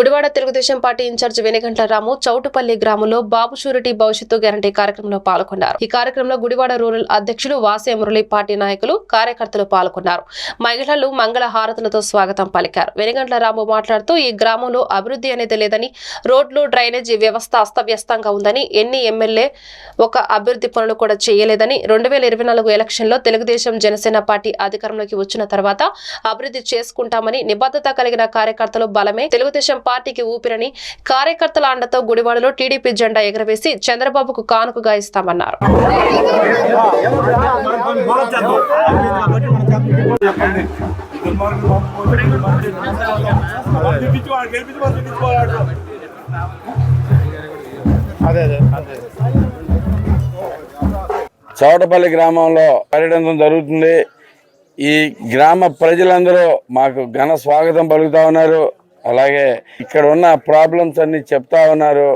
Gudivada Telugu Desam party in charge Venigandla Ramu Choutupalli గ్రామంలో Babu surety భవిష్యత్తు guarantee కార్యక్రమంలో పాల్గొన్నారు. ఈ కార్యక్రమంలో గుడివాడ రూరల్ అధ్యక్షులు వాసే మురళి పార్టీ నాయకులు కార్యకర్తలు పాల్గొన్నారు. మహిళలు మంగళ హారతులతో స్వాగతం పలికారు. వెనుగంట్ల రాము మాట్లాడుతూ ఈ గ్రామంలో అభివృద్ధి అనేది లేదని రోడ్లు డ్రైనేజీ వ్యవస్థ అస్తవ్యస్తంగా ఉందని ఎన్ని ఎమ్మెల్యే ఒక అభివృద్ధి పనులు కూడా చేయలేదని రెండు వేల ఇరవై నాలుగు ఎలక్షన్లో తెలుగుదేశం జనసేన పార్టీ అధికారంలోకి వచ్చిన తర్వాత అభివృద్ధి చేసుకుంటామని నిబద్ధత కలిగిన కార్యకర్తలు బలమే. తెలుగుదేశం పార్టీకి ఊపిరని కార్యకర్తల అండతో గుడివాడలో టీడీపీ జెండా ఎగరవేసి చంద్రబాబుకు కానుకగా ఇస్తామన్నారు. అదే అదే అదే చౌటపల్లి గ్రామంలో పర్యటన జరుగుతుంది. ఈ గ్రామ ప్రజలందరూ మాకు ఘన స్వాగతం పలుకుతా ఉన్నారు. అలాగే ఇక్కడ ఉన్న ప్రాబ్లమ్స్ అన్ని చెప్తా ఉన్నారు.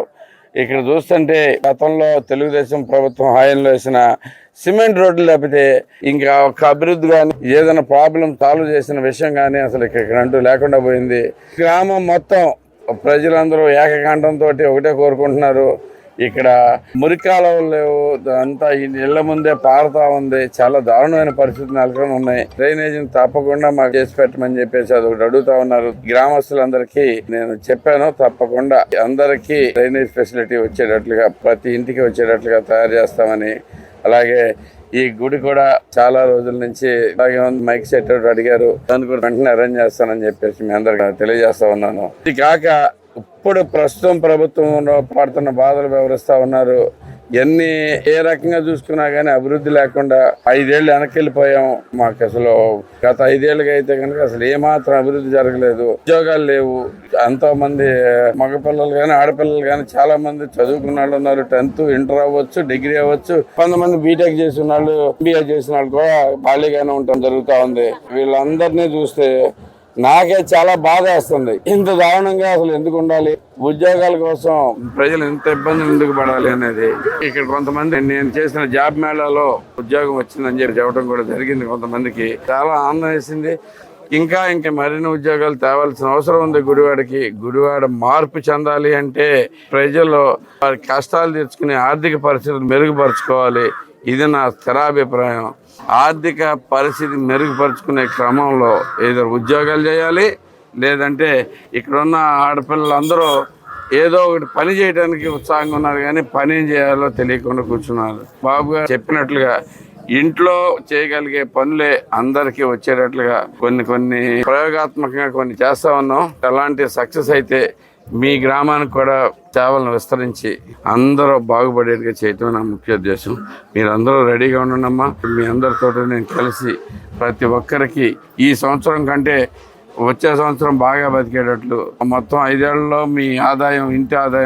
ఇక్కడ చూస్తుంటే గతంలో తెలుగుదేశం ప్రభుత్వం హాయంలో వేసిన సిమెంట్ రోడ్లు లేకపోతే ఇంకా ఒక అభివృద్ధి కానీ ఏదైనా ప్రాబ్లం సాల్వ్ చేసిన విషయం కానీ అసలు ఇక్కడ అంటూ లేకుండా పోయింది. గ్రామం మొత్తం ప్రజలందరూ ఏకకాండంతో ఒకటే కోరుకుంటున్నారు. ఇక్కడ మురికాలవలు లేవు. అంతా ఈ ఇళ్ళ ముందే పారుతా ఉంది. చాలా దారుణమైన పరిస్థితులు నెలకొని ఉన్నాయి. డ్రైనేజీని తప్పకుండా మాకు చేసి పెట్టమని చెప్పేసి అది ఒకటి అడుగుతా ఉన్నారు. గ్రామస్తులందరికీ నేను చెప్పాను తప్పకుండా అందరికీ డ్రైనేజ్ ఫెసిలిటీ వచ్చేటట్లుగా ప్రతి ఇంటికి వచ్చేటట్లుగా తయారు చేస్తామని. అలాగే ఈ గుడి కూడా చాలా రోజుల నుంచి అలాగే మైక్ సెట్ ఒకటి అడిగారు. దాన్ని కూడా వెంటనే అరేంజ్ చేస్తానని చెప్పేసి మీ అందరికి తెలియజేస్తా ఉన్నాను. ఇది కాక ఇప్పుడు ప్రస్తుతం ప్రభుత్వంలో పడుతున్న బాధలు వివరిస్తా ఉన్నారు. ఎన్ని ఏ రకంగా చూసుకున్నా కానీ అభివృద్ధి లేకుండా ఐదేళ్ళు వెనక్కి వెళ్ళిపోయాం మాకు అసలు గత ఐదేళ్ళకి అయితే కనుక అసలు ఏమాత్రం అభివృద్ధి జరగలేదు. ఉద్యోగాలు లేవు. ఎంతో మంది మగపిల్లలు కానీ ఆడపిల్లలు కానీ చాలా మంది చదువుకున్న వాళ్ళు ఉన్నారు. టెన్త్ ఇంటర్ అవ్వచ్చు డిగ్రీ అవ్వచ్చు. కొంతమంది బీటెక్ చేసిన వాళ్ళు ఎంబీఏ చేసిన వాళ్ళు కూడా ఖాళీగానే ఉండటం జరుగుతూ ఉంది. వీళ్ళందరినీ చూస్తే నాకే చాలా బాధ వేస్తుంది. ఇంత దారుణంగా అసలు ఎందుకు ఉండాలి? ఉద్యోగాల కోసం ప్రజలు ఎంత ఇబ్బందులు ఎందుకు పడాలి అనేది. ఇక్కడ కొంతమంది నేను చేసిన జాబ్ మేళాలో ఉద్యోగం వచ్చిందని చెప్పి చెప్పడం కూడా జరిగింది కొంతమందికి. చాలా ఆనందం వేసింది. ఇంకా ఇంకా మరిన్ని ఉద్యోగాలు తేవాల్సిన అవసరం ఉంది గుడివాడకి. గుడివాడ మార్పు చెందాలి అంటే ప్రజలు వారి కష్టాలు తెచ్చుకునే ఆర్థిక పరిస్థితులు మెరుగుపరుచుకోవాలి. ఇది నా స్థిరాభిప్రాయం ఆర్థిక పరిస్థితి మెరుగుపరుచుకునే క్రమంలో ఏదో ఉద్యోగాలు చేయాలి. లేదంటే ఇక్కడున్న ఆడపిల్లలందరూ ఏదో ఒకటి పని చేయడానికి ఉత్సాహంగా ఉన్నారు కానీ పని ఏం చేయాలో తెలియకుండా కూర్చున్నారు. బాబు గారు చెప్పినట్లుగా ఇంట్లో చేయగలిగే పనులే అందరికీ వచ్చేటట్లుగా కొన్ని కొన్ని ప్రయోగాత్మకంగా కొన్ని చేస్తా ఉన్నాం. అలాంటి సక్సెస్ అయితే మీ గ్రామానికి కూడా సేవలను విస్తరించి అందరూ బాగుపడేట్టుగా చేయటం నా ముఖ్య ఉద్దేశం. మీరందరూ రెడీగా ఉండమ్మా మీ అందరితో నేను కలిసి ప్రతి ఒక్కరికి ఈ సంవత్సరం కంటే వచ్చే సంవత్సరం బాగా బతికేటట్లు. మొత్తం ఐదేళ్ళలో మీ ఆదాయం ఇంటి ఆదాయం